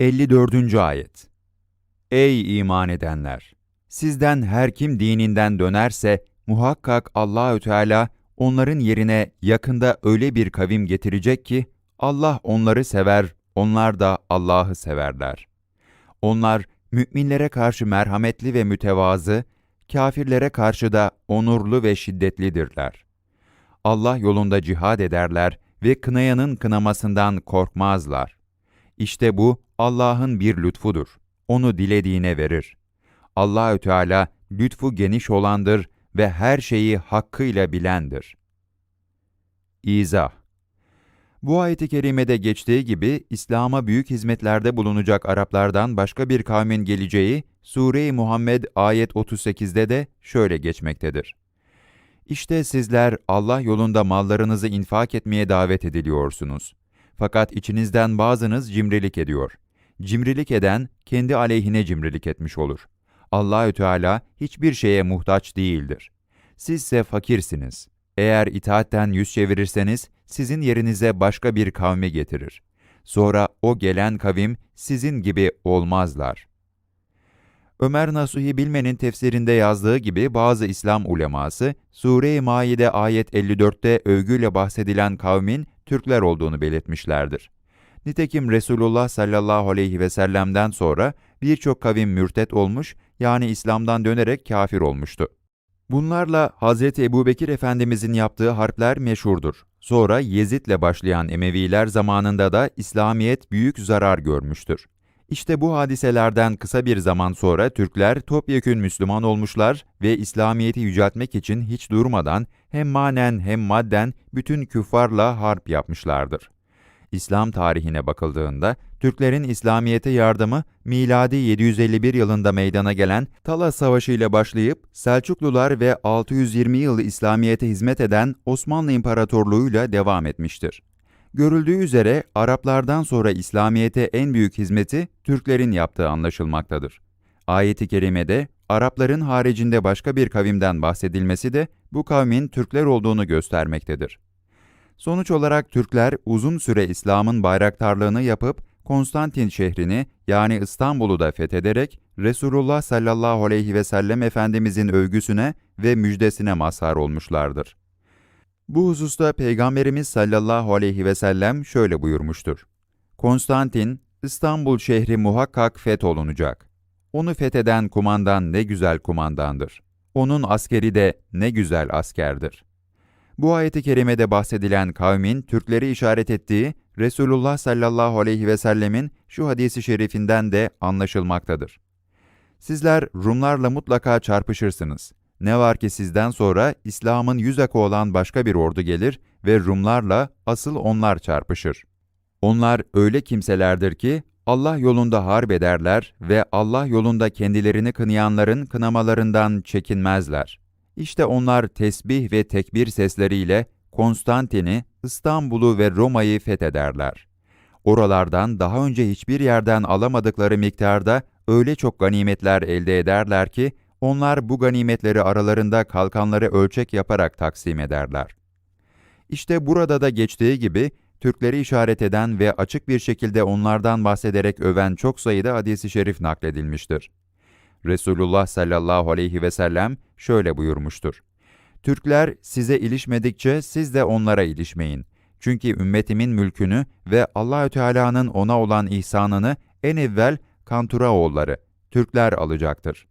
54. Ayet Ey iman edenler! Sizden her kim dininden dönerse, muhakkak Allahü Teala onların yerine yakında öyle bir kavim getirecek ki, Allah onları sever, onlar da Allah'ı severler. Onlar, müminlere karşı merhametli ve mütevazı, kafirlere karşı da onurlu ve şiddetlidirler. Allah yolunda cihad ederler ve kınayanın kınamasından korkmazlar. İşte bu Allah'ın bir lütfudur. Onu dilediğine verir. Allahü Teala lütfu geniş olandır ve her şeyi hakkıyla bilendir. İzah Bu ayet-i kerimede geçtiği gibi İslam'a büyük hizmetlerde bulunacak Araplardan başka bir kavmin geleceği Sure-i Muhammed ayet 38'de de şöyle geçmektedir. İşte sizler Allah yolunda mallarınızı infak etmeye davet ediliyorsunuz. Fakat içinizden bazınız cimrilik ediyor. Cimrilik eden kendi aleyhine cimrilik etmiş olur. Allahü Teala hiçbir şeye muhtaç değildir. Sizse fakirsiniz. Eğer itaatten yüz çevirirseniz sizin yerinize başka bir kavmi getirir. Sonra o gelen kavim sizin gibi olmazlar. Ömer Nasuhi Bilmen'in tefsirinde yazdığı gibi bazı İslam uleması, Sure-i Maide ayet 54'te övgüyle bahsedilen kavmin Türkler olduğunu belirtmişlerdir. Nitekim Resulullah sallallahu aleyhi ve sellem'den sonra birçok kavim mürtet olmuş, yani İslam'dan dönerek kafir olmuştu. Bunlarla Hazreti Ebubekir Efendimizin yaptığı harpler meşhurdur. Sonra Yezid'le başlayan Emeviler zamanında da İslamiyet büyük zarar görmüştür. İşte bu hadiselerden kısa bir zaman sonra Türkler topyekün Müslüman olmuşlar ve İslamiyet'i yüceltmek için hiç durmadan hem manen hem madden bütün küffarla harp yapmışlardır. İslam tarihine bakıldığında Türklerin İslamiyete yardımı miladi 751 yılında meydana gelen Talas Savaşı ile başlayıp Selçuklular ve 620 yıl İslamiyete hizmet eden Osmanlı İmparatorluğu'yla devam etmiştir. Görüldüğü üzere Araplardan sonra İslamiyete en büyük hizmeti Türklerin yaptığı anlaşılmaktadır. Ayet-i kerimede Arapların haricinde başka bir kavimden bahsedilmesi de bu kavmin Türkler olduğunu göstermektedir. Sonuç olarak Türkler uzun süre İslam'ın bayraktarlığını yapıp Konstantin şehrini yani İstanbul'u da fethederek Resulullah sallallahu aleyhi ve sellem Efendimizin övgüsüne ve müjdesine mazhar olmuşlardır. Bu hususta Peygamberimiz sallallahu aleyhi ve sellem şöyle buyurmuştur. Konstantin, İstanbul şehri muhakkak fetholunacak. Onu fetheden kumandan ne güzel kumandandır. Onun askeri de ne güzel askerdir. Bu ayeti kerimede bahsedilen kavmin Türkleri işaret ettiği Resulullah sallallahu aleyhi ve sellemin şu hadisi şerifinden de anlaşılmaktadır. Sizler Rumlarla mutlaka çarpışırsınız. Ne var ki sizden sonra İslam'ın yüz akı olan başka bir ordu gelir ve Rumlarla asıl onlar çarpışır. Onlar öyle kimselerdir ki Allah yolunda harp ederler ve Allah yolunda kendilerini kınayanların kınamalarından çekinmezler. İşte onlar tesbih ve tekbir sesleriyle Konstantin'i, İstanbul'u ve Roma'yı fethederler. Oralardan daha önce hiçbir yerden alamadıkları miktarda öyle çok ganimetler elde ederler ki, onlar bu ganimetleri aralarında kalkanları ölçek yaparak taksim ederler. İşte burada da geçtiği gibi, Türkleri işaret eden ve açık bir şekilde onlardan bahsederek öven çok sayıda hadisi şerif nakledilmiştir. Resulullah sallallahu aleyhi ve sellem şöyle buyurmuştur. Türkler size ilişmedikçe siz de onlara ilişmeyin. Çünkü ümmetimin mülkünü ve Allahü Teala'nın ona olan ihsanını en evvel Kanturaoğulları, Türkler alacaktır.